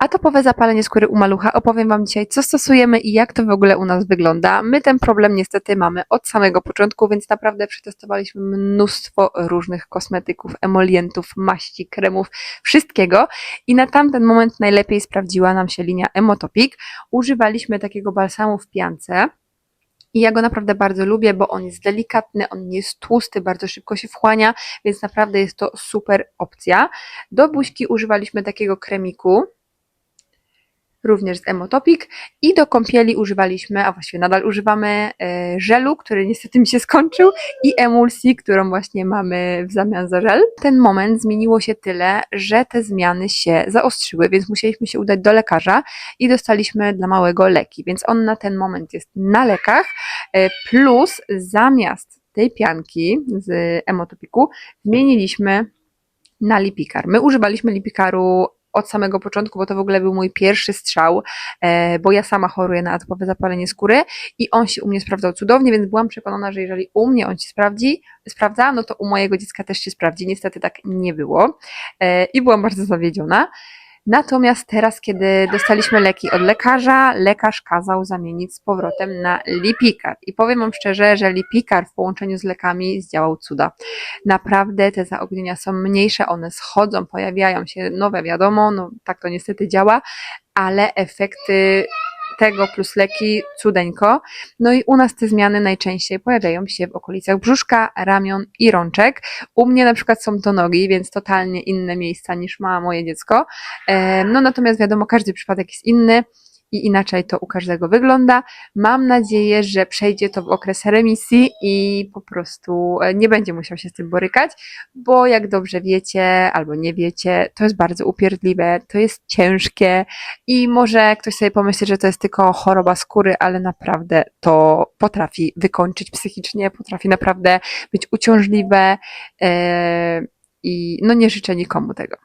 Atopowe zapalenie skóry u malucha opowiem Wam dzisiaj, co stosujemy i jak to w ogóle u nas wygląda. My ten problem niestety mamy od samego początku, więc naprawdę przetestowaliśmy mnóstwo różnych kosmetyków, emolientów, maści, kremów, wszystkiego i na tamten moment najlepiej sprawdziła nam się linia Emotopic. Używaliśmy takiego balsamu w piance. I ja go naprawdę bardzo lubię, bo on jest delikatny, on nie jest tłusty, bardzo szybko się wchłania, więc naprawdę jest to super opcja. Do buźki używaliśmy takiego kremiku, również z Emotopic i do kąpieli używaliśmy, a właściwie nadal używamy e, żelu, który niestety mi się skończył i emulsji, którą właśnie mamy w zamian za żel. Ten moment zmieniło się tyle, że te zmiany się zaostrzyły, więc musieliśmy się udać do lekarza i dostaliśmy dla małego leki, więc on na ten moment jest na lekach, e, plus zamiast tej pianki z Emotopiku zmieniliśmy na Lipikar. My używaliśmy Lipikaru od samego początku, bo to w ogóle był mój pierwszy strzał, e, bo ja sama choruję na atopowe zapalenie skóry i on się u mnie sprawdzał cudownie, więc byłam przekonana, że jeżeli u mnie on się sprawdzi, sprawdza, no to u mojego dziecka też się sprawdzi. Niestety tak nie było e, i byłam bardzo zawiedziona. Natomiast teraz, kiedy dostaliśmy leki od lekarza, lekarz kazał zamienić z powrotem na Lipikar. I powiem Wam szczerze, że Lipikar w połączeniu z lekami zdziałał cuda. Naprawdę te zaognienia są mniejsze, one schodzą, pojawiają się nowe, wiadomo, no tak to niestety działa, ale efekty tego plus leki cudeńko. No i u nas te zmiany najczęściej pojawiają się w okolicach brzuszka, ramion i rączek. U mnie na przykład są to nogi, więc totalnie inne miejsca niż ma moje dziecko. E, No natomiast wiadomo, każdy przypadek jest inny i inaczej to u każdego wygląda. Mam nadzieję, że przejdzie to w okres remisji i po prostu e, nie będzie musiał się z tym borykać, bo jak dobrze wiecie albo nie wiecie, to jest bardzo upierdliwe, to jest ciężkie i może ktoś sobie pomyśli, że to jest tylko choroba skóry, ale naprawdę to potrafi wykończyć psychicznie, potrafi naprawdę być uciążliwe e, i no nie życzę nikomu tego.